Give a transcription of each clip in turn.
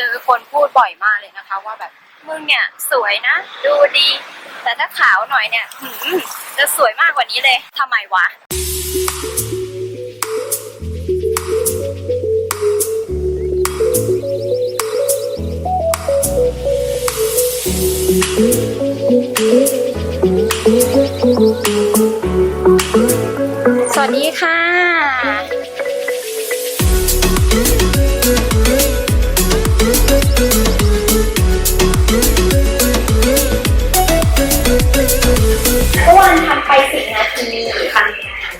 เจอคนพูดบ่อยมากเลยนะคะ ว่าแบบมึงเนี่ยสวยนะ ดูดี แต่ถ้าขาวหน่อยเนี่ยหืมจะสวยมากกว่านี้เลยทำไมวะสวัสดีค่ะ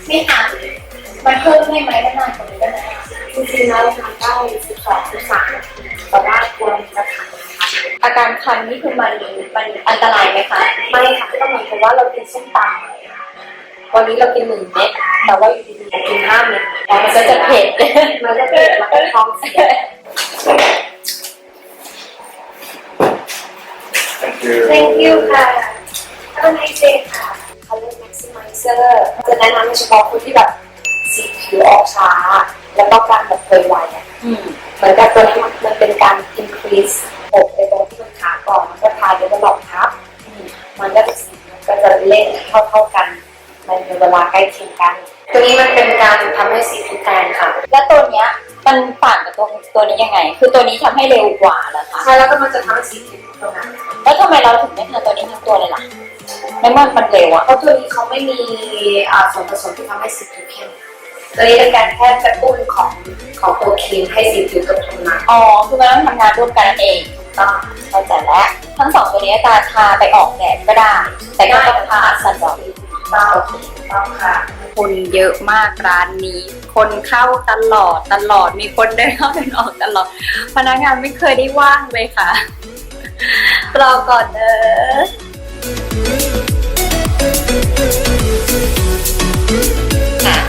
ไม่ทันมันเพิ่มได้ไหมได้นานกว่านี้ได้ไหมจริงๆแล้วทำได้สิบสองสิบสามแต่ว่ากลัวมันจะขัดนะคะอาการคันนี่คือมันมันอันตรายไหมคะไม่ค่ะก็เหมือนกับว่าเรากินส้มตำวันนี้เรากินหนึ่งเม็ดแต่ว่าอยู่ดีๆกินห้าเม็ดแล้วมันก็จะเผ็ดมันก็เผ็ดแล้วก็ท้องเสีย Thank you. Thank you ค่ะ Have a nice day ค่ะ Maximizer จะแนะนำเฉพาะคนที่แบบสีผิวออกช้า แล้วก็การแบบเคยไวอะอืมเหมือนกับตัวนี้มันมันเป็นการ increase อกในตรงที่มันขาก่อนมันก็ทาเดเวลลอปทับอืมมันก็จะสีมันก็จะเล่นเท่าเท่าๆกัน มันในเวลาใกล้เคียงกัน ตัวนี้มันเป็นการทำให้สีผิวแทนค่ะ แล้วตัวเนี้ยมันต่างกับตัวตัวนี้ยังไง คือตัวนี้ทำให้เร็วกว่าเหรอคะ ใช่แล้วก็มันจะทำให้สีผิวตรงนั้นแล้วทำไมเราถึงไม่ทาตัวนี้ทั้งตัวเลยล่ะ ในเมื่อมันเร็วอะเพราะตัวนี้เขาไม่มีอ่าส่วนผสมที่ทำให้สีผิวเข้มตัวนี้เป็นการแค่กระตุ้นของของตัวครีมให้สีผิวกระตุ้นมาอ๋อคือมันต้องทำงานร่วมกันนั่นเองต้องเข้าใจแล้วทั้งสองตัวนี้การทาไปออกแดดก็ได้ แต่ก็ต้องทาซันบล็อกต้องโอเคต้องค่ะ คนเยอะมากร้านนี้ คนเข้าตลอดตลอดมีคนเดินเข้าเดินออกตลอด พนักงานไม่เคยได้ว่างเลยค่ะ รอก่อนเด้อ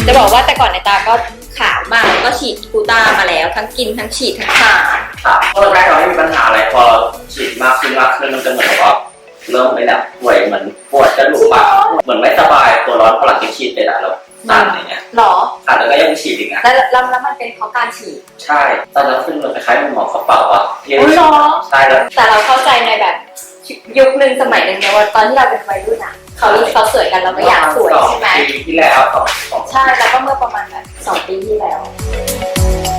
จะบอกว่าแต่ก่อนในตาก็ขาวมากแล้วก็ฉีดกูต้ามาแล้ว ทั้งกินทั้งฉีดทั้งทาครับเพราะแรกเราไม่มีปัญหาอะไรพอฉีดมากขึ้นมากขึ้นมันจะเหมือนกับว่าเริ่มไปแบบป่วยเหมือนปวดกระดูกอะเหมือนไม่สบายตัวร้อนพอหลังจากฉีดไปแล้วเราสั่นอย่างเงี้ยหรอสั่นแล้วก็ยังฉีดอีกนะแล้วแล้วแล้วมันเป็นเพราะการฉีด ใช่ตอนนั้นขึ้นมันคล้ายๆมันหมอกระเป๋าอะที่อุ๊ยเหรอใช่แล้วแต่เราเข้าใจในแบบ ยุคหนึ่งสมัยหนึ่งเนี่ยว่าตอนที่เราเป็นวัยรุ่นอะเขาเขาสวยกันเราก็อยากสวยสองใช่ไหมปีที่แล้วสองสองใช่แล้วก็เมื่อประมาณแบบสองปีที่แล้วใ